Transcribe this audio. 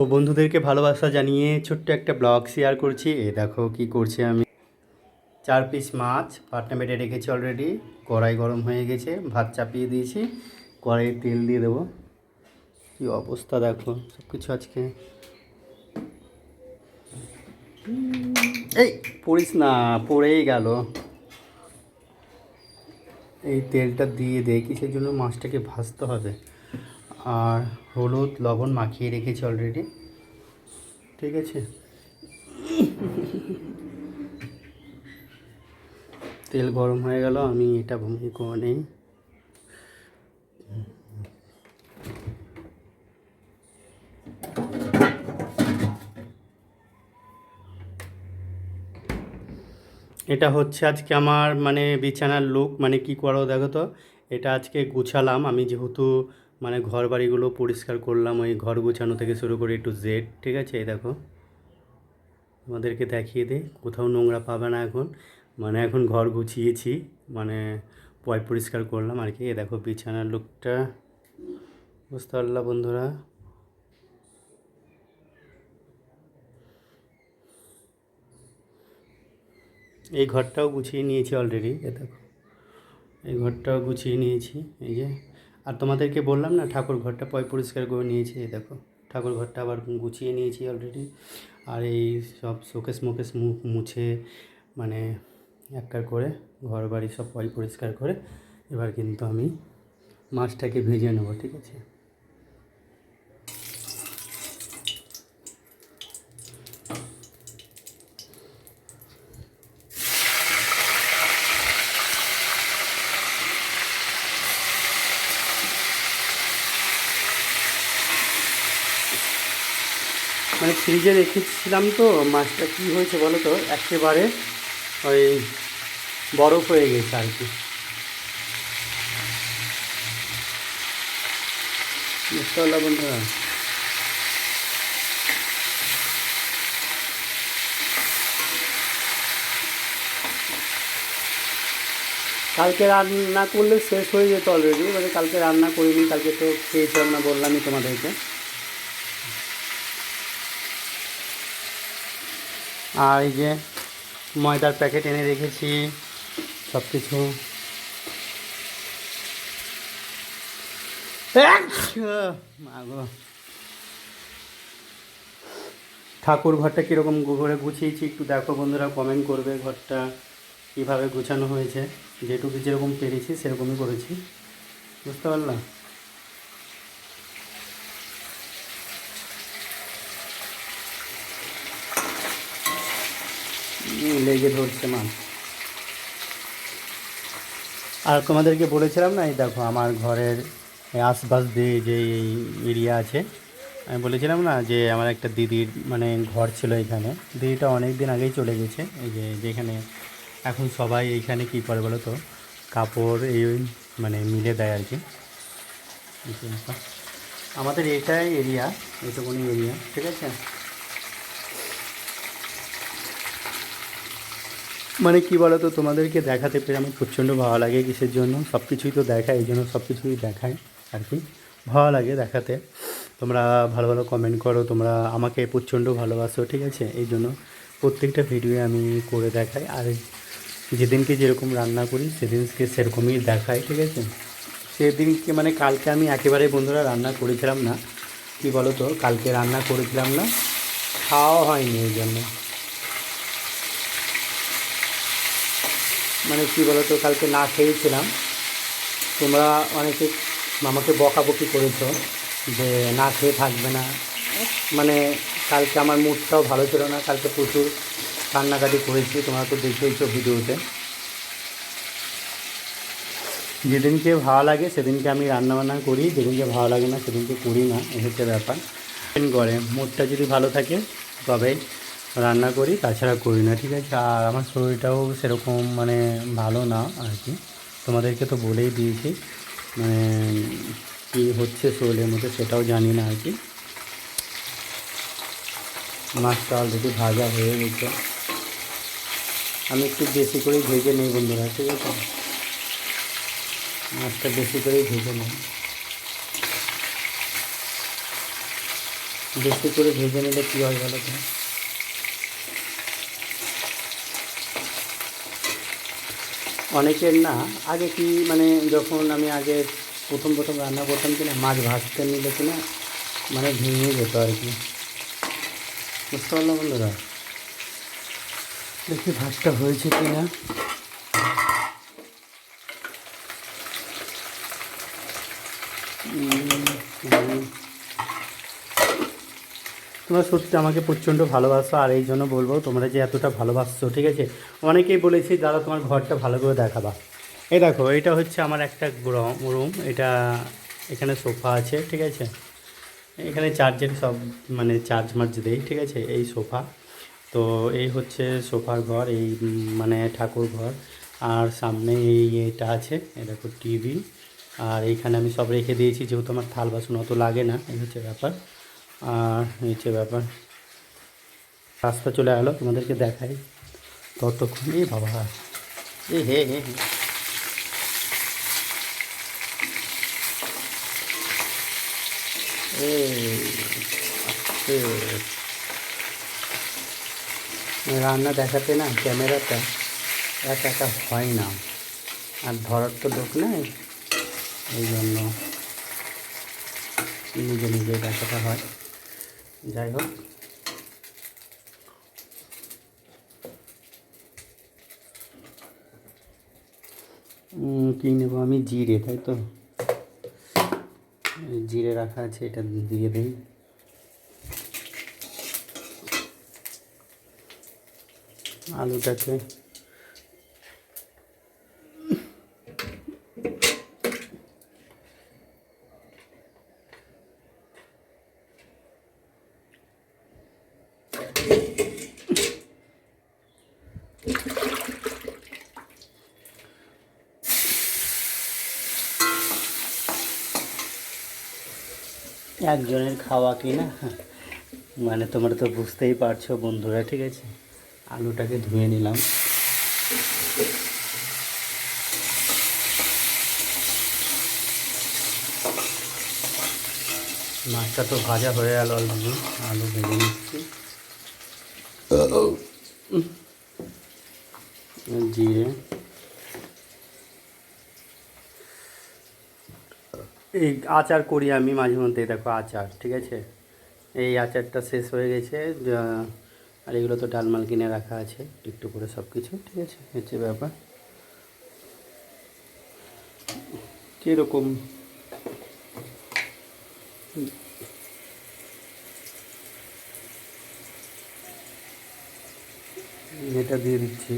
তো বন্ধুদেরকে ভালোবাসা জানিয়ে ছোট্ট একটা ব্লগ শেয়ার করছি। এ দেখো কি করছি আমি। চার পিস মাছ পাটনা বেটে রেখেছি অলরেডি কড়াই গরম হয়ে গেছে, ভাত চাপিয়ে দিয়েছি। কড়াইয়ে তেল দিয়ে দেবো। কি অবস্থা দেখো সব কিছু আজকে। এই, পড়িস না, পড়েই গেল। এই তেলটা দিয়ে দেয় কিসের জন্য মাছটাকে ভাজতে হবে? আর হলুদ লবণ মাখিয়ে রেখেছি অলরেডি ঠিক আছে? তেল গরম হয়ে গেল, আমি এটা ভূমি নেই। এটা হচ্ছে আজকে আমার মানে বিছানার লুক মানে কি করো দেখো তো? এটা আজকে গুছালাম, আমি যেহেতু মানে ঘর বাড়িগুলো পরিষ্কার করলাম, ওই ঘর গুছানো থেকে শুরু করে একটু জেড ঠিক আছে? এই দেখো। আমাদেরকে দেখিয়ে দে কোথাও নোংরা পাবে না এখন। মানে এখন ঘর গুছিয়েছি মানে পয় পরিষ্কার করলাম আর কি। এ দেখো বিছানার লুকটা। বুঝতে পারলা বন্ধুরা? এই ঘরটাও গুছিয়ে নিয়েছি অলরেডি এ দেখো। এই ঘরটাও গুছিয়ে নিয়েছি, এই যে। আর তোমাদেরকে বললাম না, ঠাকুর ঘরটা পয় পরিষ্কার করে নিয়েছি দেখো। ঠাকুর ঘরটা আবার গুছিয়ে নিয়েছি অলরেডি আর এই সব শোকেস মুখ মুছে মানে একটার করে ঘর বাড়ি সব পয় পরিষ্কার করে, এবার কিন্তু আমি মাছটাকে ভেজে নেব, ঠিক আছে? মানে ফ্রিজে রেখেছিলাম তো, মাছটা কি হয়েছে বলো তো? একেবারে ওই বরফ হয়ে গেছে আর কি। কালকে রান্না করলে শেষ হয়ে যেত অলরেডি মানে কালকে রান্না করিনি, কালকে তো খেয়েছিলাম না, বললামই তোমাদেরকে। আর এই যে ময়দার প্যাকেট এনে রেখেছি সব কিছু ঠাকুর ঘরটা কীরকম ঘরে গুছিয়েছি একটু দেখো বন্ধুরা কমেন্ট করবে ঘরটা কীভাবে গুছানো হয়েছে। যেটুকু যেরকম পেরেছি সেরকমই করেছি। বুঝতে পারলাম লেগে ধরছে মাছ আর তোমাদেরকে বলেছিলাম না, এই দেখো আমার ঘরের আশপাশ দিয়ে যে এরিয়া আছে, আমি বলেছিলাম না যে আমার একটা দিদির মানে ঘর ছিল এখানে। দিদিটা অনেক দিন আগেই চলে গেছে, এই যে যেখানে এখন সবাই এইখানে কী করে বলো তো, কাপড় এই মানে মিলে দেয় আর কি। আমাদের এটাই এরিয়া এটুকুনি এরিয়া ঠিক আছে? মানে কি বলো তোমাদেরকে দেখাতে পেরে আমার প্রচণ্ড ভালো লাগে কিসের জন্য? সব কিছুই তো দেখায়, এই জন্য সব কিছুই দেখায় আর কি। ভালো লাগে দেখাতে। তোমরা ভালো ভালো কমেন্ট করো, তোমরা আমাকে প্রচণ্ড ভালোবাসো, ঠিক আছে? এই জন্য প্রত্যেকটা ভিডিও আমি করে দেখাই। আর যেদিনকে যেরকম রান্না করি, সেদিনকে সেরকমই দেখাই, ঠিক আছে? সেদিনকে মানে কালকে আমি একেবারে বন্ধুরা রান্না করেছিলাম না। কি বলো তো কালকে রান্না করেছিলাম না। খাওয়া হয়নি এই জন্য। মানে কী তো কালকে না খেয়েছিলাম। তোমরা অনেকে আমাকে বকাবকি করেছ যে না খেয়ে থাকবে না। মানে কালকে আমার মুডটাও ভালো ছিল না, কালকে প্রচুর কান্নাকাটি করেছি, তোমরা তো দেখেইছো ভিডিওতে। যেদিনকে ভালো লাগে সেদিনকে আমি রান্নাবান্না করি, যেদিনকে ভালো লাগে না সেদিনকে করি না, এই হচ্ছে ব্যাপার। করে মুডটা যদি ভালো থাকে তবে রান্না করি, তাছাড়া করি না, ঠিক আছে? আর আমার শরীরটাও সেরকম মানে ভালো না আর কি। তোমাদেরকে তো বলেই দিয়েছি মানে কী হচ্ছে শরীরের মধ্যে সেটাও জানি না আর কি। মাছটা অলরেডি ভাজা হয়ে গেছে। আমি একটু বেশি করেই ভেজে নিই বন্ধুরা, ঠিক আছে? মাছটা বেশি করেই ভেজে নিই। বেশি করে ভেজে নিলে কী হয় বলো তো? অনেকের না, আগে কি মানে যখন আমি আগে প্রথম প্রথম রান্না করতাম কিনা, মাছ ভাজতে নিলে কিনা মানে ভেঙে যেত আর কি। বুঝতে পারলাম বন্ধুরা? দেখি ভাতটা হয়েছে কিনা। তোমরা সত্যি আমাকে প্রচণ্ড ভালোবাসো, আর এই জন্য বলব তোমরা যে এতটা ভালোবাসছো, ঠিক আছে? অনেকেই বলেছি, দাদা, তোমার ঘরটা ভালো করে দেখাবা। এই দেখো এটা হচ্ছে আমার একটা রুম এটা এখানে সোফা আছে, ঠিক আছে? এখানে চার্জের সব মানে চার্জ মার্জ দেই, ঠিক আছে? এই সোফা। তো এই হচ্ছে সোফার ঘর, এই মানে ঠাকুর ঘর। আর সামনে এই এটা আছে, এই দেখো টিভি আর এইখানে আমি সব রেখে দিয়েছি, যেহেতু আমার থাল বাসন অত লাগে না, এই হচ্ছে ব্যাপার। আর এই হচ্ছে ব্যাপার। রাস্তা চলে গেলো তোমাদেরকে দেখাই। ততক্ষণ এই বাবা। এ হে হে হে। রান্না দেখাতে না ক্যামেরাটা এক একা হয় না। আর ধরার তো লোক নেই। এই জন্য নিজে নিজে দেখাতে হয়। যাই হোক। কী নেব আমি? জিরে, তাই তো? জিরে রাখা আছে, এটা দিয়ে দিই। আলুটাকে একজনের খাওয়া কি না মানে তোমরা তো বুঝতেই পারছ বন্ধুরা ঠিক আছে? আলুটাকে ধুয়ে নিলাম। মাছটা তো ভাজা হয়ে গেল অলরেডি আলু ভেজে নিচ্ছি। জিরে। এই আচার করি আমি মাঝে মধ্যে দেখো আচার, ঠিক আছে? এই আচারটা শেষ হয়ে গেছে আর এগুলো তো ডালমাল কিনে রাখা আছে, একটু করে সব কিছু ঠিক আছে? হচ্ছে ব্যাপার। কীরকম? এটা দিয়ে দিচ্ছি।